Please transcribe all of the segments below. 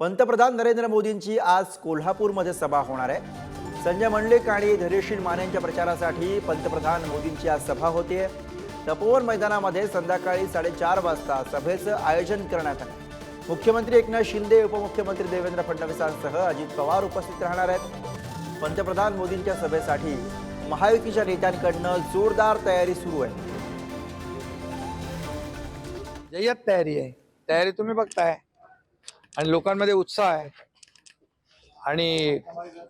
पंतप्रधान नरेंद्र मोदींची आज कोल्हापूरमध्ये सभा होणार आहे. संजय मंडलिक आणि धैर्यशील मानेंच्या प्रचारासाठी पंतप्रधान मोदींची आज सभा होते. तपोवन मैदानामध्ये संध्याकाळी साडेचार वाजता सभेचं आयोजन करण्यात आलं. मुख्यमंत्री एकनाथ शिंदे उपमुख्यमंत्री देवेंद्र फडणवीसांसह अजित पवार उपस्थित राहणार आहेत. पंतप्रधान मोदींच्या सभेसाठी महायुतीच्या नेत्यांकडनं जोरदार तयारी सुरू आहे. जय्यत तयारी आहे. तयारी तुम्ही बघताय. आणि लोकांमध्ये उत्साह आहे. आणि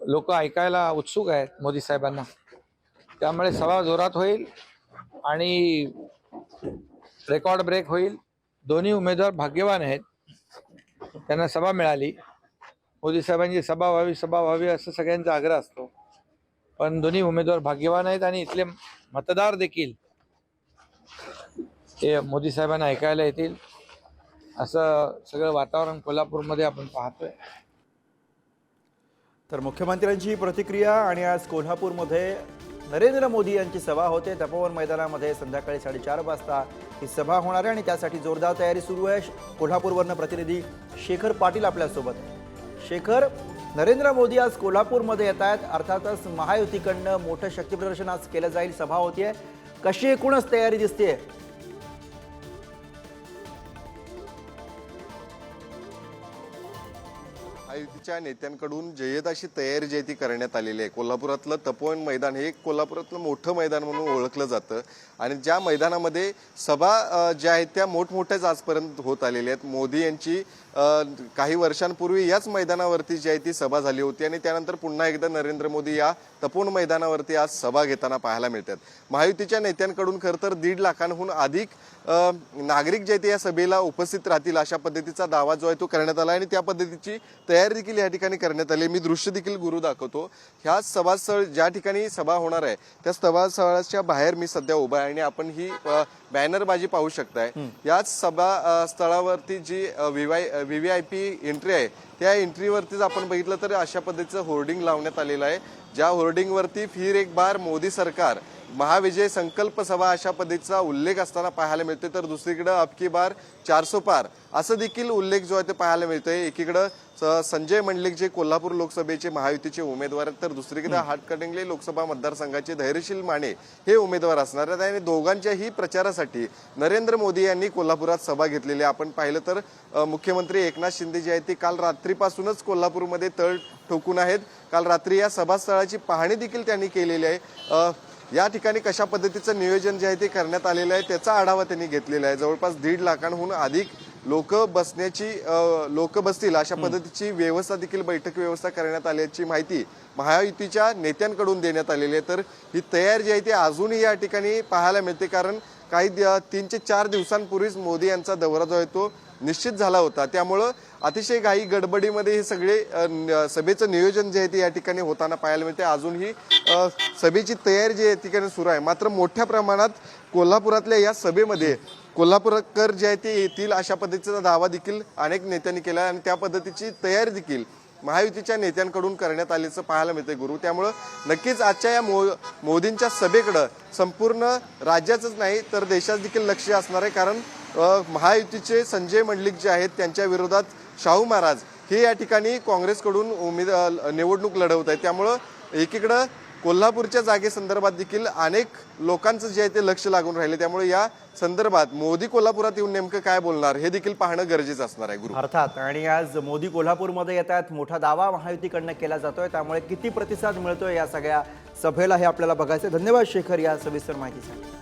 लोक ऐकायला उत्सुक आहेत मोदी साहेबांना. त्यामुळे सभा जोरात होईल आणि रेकॉर्ड ब्रेक होईल. दोन्ही उमेदवार भाग्यवान आहेत. त्यांना सभा मिळाली. मोदी साहेबांची सभा व्हावी सभा व्हावी असं सगळ्यांचा आग्रह असतो. पण दोन्ही उमेदवार भाग्यवान आहेत आणि इथले मतदार देखील ते मोदी साहेबांना ऐकायला येतील. असं सगळं वातावरण कोल्हापूरमध्ये आपण पाहतोय. तर मुख्यमंत्र्यांची प्रतिक्रिया आणि आज कोल्हापूरमध्ये नरेंद्र मोदी यांची सभा होते. तपोवन मैदानामध्ये संध्याकाळी साडेचार वाजता ही सभा होणार आहे आणि त्यासाठी जोरदार तयारी सुरू आहे. कोल्हापूरवरनं प्रतिनिधी शेखर पाटील आपल्यासोबत. शेखर नरेंद्र मोदी आज कोल्हापूरमध्ये येत आहेत. अर्थातच महायुतीकडनं मोठं शक्तीप्रदर्शन आज केलं जाईल. सभा होतीये. कशी एकूणच तयारी दिसते महायुतीच्या नेत्यांकडून जयदाशी अशी तयारी जी आहे ती करण्यात आलेली आहे. कोल्हापुरातलं तपोवन मैदान हे एक कोल्हापुरातलं मोठं मैदान म्हणून ओळखलं जातं. आणि ज्या मैदानामध्ये सभा ज्या आहेत त्या मोठमोठ्याच आजपर्यंत होत आलेल्या आहेत. मोदी यांची काही वर्षांपूर्वी याच मैदानावरती जी आहे ती सभा झाली होती आणि त्यानंतर पुन्हा एकदा नरेंद्र मोदी या तपोवन मैदानावरती आज सभा घेताना पाहायला मिळतात. महायुतीच्या नेत्यांकडून खरं तर दीड लाखांहून अधिक नागरिक जे आहेत ते या सभेला उपस्थित राहतील अशा पद्धतीचा दावा जो आहे तो करण्यात आला आणि त्या पद्धतीची तयारी देखील या ठिकाणी करण्यात आली. मी दृश्य देखील गुरु दाखवतो. ह्या सभास्थळ ज्या ठिकाणी सभा होणार आहे त्या सभास्थळाच्या बाहेर मी सध्या उभा आहे आणि आपण ही बॅनरबाजी पाहू शकताय. याच सभा स्थळावरती जी V V I P entry आहे त्या एंट्रीवरतीच आपण बघितलं तर अशा पद्धतीचं होर्डिंग लावण्यात आलेलं आहे. ज्या होर्डिंगवरती फिर एक बार मोदी सरकार महाविजय संकल्प सभा अशा पद्धतीचा उल्लेख असताना पाहायला मिळतोय. तर दुसरीकडे अबकी बार चारसो पार. असं देखील उल्लेख जो आहे ते पाहायला मिळतोय. एकीकडं संजय मंडलिक जे कोल्हापूर लोकसभेचे महायुतीचे उमेदवार आहेत तर दुसरीकडे हातकणंगले लोकसभा मतदारसंघाचे धैर्यशील माने हे उमेदवार असणार आहेत. आणि दोघांच्याही प्रचारासाठी नरेंद्र मोदी यांनी कोल्हापुरात सभा घेतलेली आहे. आपण पाहिलं तर मुख्यमंत्री एकनाथ शिंदे जे आहेत ते काल रात्रीपासूनच कोल्हापूरमध्ये तळ ठोकून आहेत. काल रात्री या सभास्थळाची पाहणी देखील त्यांनी केलेली आहे. या ठिकाणी कशा पद्धतीचं नियोजन जे आहे ते करण्यात आलेलं आहे त्याचा आढावा त्यांनी घेतलेला आहे. जवळपास दीड लाखांहून अधिक लोक बसण्याची लोक बसतील अशा पद्धतीची व्यवस्था देखील बैठक व्यवस्था करण्यात आल्याची माहिती महायुतीच्या नेत्यांकडून देण्यात आलेली आहे. तर ही तयारी जी आहे ती अजूनही या ठिकाणी पाहायला मिळते. कारण काही तीन ते चार दिवसांपूर्वीच मोदी यांचा दौरा जो आहे तो निश्चित झाला होता. त्यामुळं अतिशय घाई गडबडीमध्ये हे सगळे सभेचं नियोजन जे आहे ते या ठिकाणी होताना पाहायला मिळते. अजूनही सभेची तयारी जी आहे ठिकाणी सुरू आहे. मात्र मोठ्या प्रमाणात कोल्हापुरातल्या या सभेमध्ये कोल्हापूरकर जे आहे ते येतील अशा पद्धतीचा दावा देखील अनेक नेत्यांनी केला आहे आणि त्या पद्धतीची तयारी देखील महायुतीच्या नेत्यांकडून करण्यात आल्याचं पाहायला मिळतंय गुरु. त्यामुळं नक्कीच आजच्या या मो मोदींच्या सभेकडं संपूर्ण राज्याचंच नाही तर देशात देखील लक्ष असणार आहे. कारण महायुतीचे संजय मंडलिक जे आहेत त्यांच्या विरोधात शाहू महाराज हे या ठिकाणी काँग्रेसकडून उमेद निवडणूक लढवत आहेत. त्यामुळं एकीकडं कोल्हापूरच्या जागेसंदर्भात देखील अनेक लोकांचं जे आहे ते लक्ष लागून राहिले. त्यामुळे या संदर्भात मोदी कोल्हापुरात येऊन नेमकं काय बोलणार हे देखील पाहणं गरजेचं असणार आहे गुरु. अर्थात आणि आज मोदी कोल्हापूरमध्ये येत आहेत मोठा दावा महायुतीकडनं केला जातोय. त्यामुळे किती प्रतिसाद मिळतोय या सगळ्या सभेला हे आपल्याला बघायचं धन्यवाद शेखर या सविस्तर माहितीसाठी.